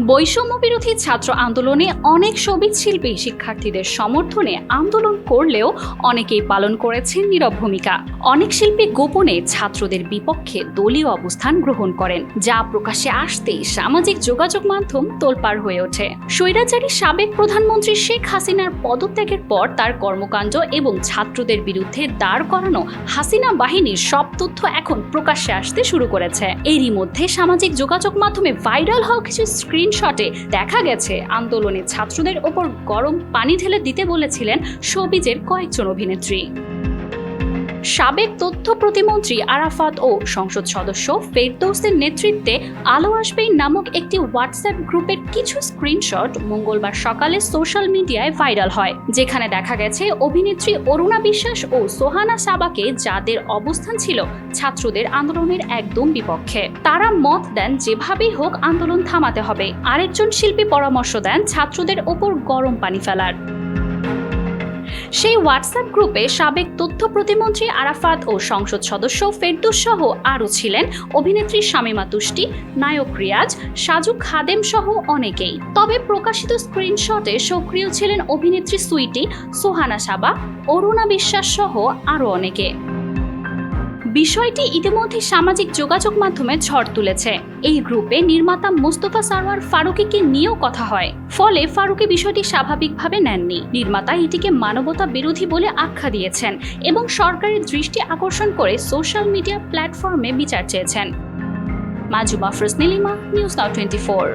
বৈষম্য বিরোধী ছাত্র আন্দোলনে অনেক সবিক শিল্পী শিক্ষার্থীদের সমর্থনে আন্দোলন করলেও অনেকেই পালন করেছেন নীরব ভূমিকা। অনেক শিল্পী গোপনে ছাত্রদের বিপক্ষে দলীয় অবস্থান গ্রহণ করেন, যা প্রকাশ্যে আসতেই সামাজিক যোগাযোগ মাধ্যম তোলপাড় হয়ে ওঠে। স্বৈরাচারী সাবেক প্রধানমন্ত্রী শেখ হাসিনার পদত্যাগের পর তার কর্মকাণ্ড এবং ছাত্রদের বিরুদ্ধে দাঁড় করানো হাসিনা বাহিনীর সব তথ্য এখন প্রকাশ্যে আসতে শুরু করেছে। এরই মধ্যে সামাজিক যোগাযোগ মাধ্যমে ভাইরাল হওয়া কিছু স্ক্রিনশটে দেখা গেছে। আন্দোলনে ছাত্রদের ওপর গরম পানি ঢেলে দিতে বলেছিলেন শোবিজের কয়েকজন অভিনেত্রী। সাবেক তথ্য প্রতিমন্ত্রী আরাফাত ও সংসদ সদস্য ফেরদৌসের নেতৃত্বে আলো আসবেই নামক একটি হোয়াটসঅ্যাপ গ্রুপের কিছু স্ক্রিনশট মঙ্গলবার সকালে সোশ্যাল মিডিয়ায় ভাইরাল হয়, যেখানে দেখা গেছে অভিনেত্রী অরুণা বিশ্বাস ও সোহানা সাবাকে যাদের অবস্থান ছিল ছাত্রদের আন্দোলনের একদম বিপক্ষে। তারা মত দেন যেভাবেই হোক আন্দোলন থামাতে হবে। আরেকজন শিল্পী পরামর্শ দেন ছাত্রদের ওপর গরম পানি ফেলার। সেই হোয়াটসঅ্যাপ গ্রুপে সাবেক তথ্য প্রতিমন্ত্রী আরাফাত ও সংসদ সদস্য ফেরদুস সহ আরও ছিলেন অভিনেত্রী শামিমা তুষ্টি, নায়ক রিয়াজ, সাজু খাদেম সহ অনেকেই। তবে প্রকাশিত স্ক্রিনশটে সক্রিয় ছিলেন অভিনেত্রী সুইটি, সোহানা সাবা, অরুণা বিশ্বাস সহ আরও অনেকে। বিষয়টি ইতিমধ্যে সামাজিক যোগাযোগ মাধ্যমে ঝড় তুলেছে। এই গ্রুপে নির্মাতা মোস্তফা সারোয়ার ফারুকিকে নিয়েও কথা হয়। ফলে ফারুকি বিষয়টি স্বাভাবিকভাবে নেননি। নির্মাতা এটিকে মানবতা বিরোধী বলে আখ্যা দিয়েছেন এবং সরকারের দৃষ্টি আকর্ষণ করে সোশ্যাল মিডিয়া প্ল্যাটফর্মে বিচার চেয়েছেন। মাজুমা ফ্রসনিলিমা নিউজ নাও টোয়েন্টি ফোর।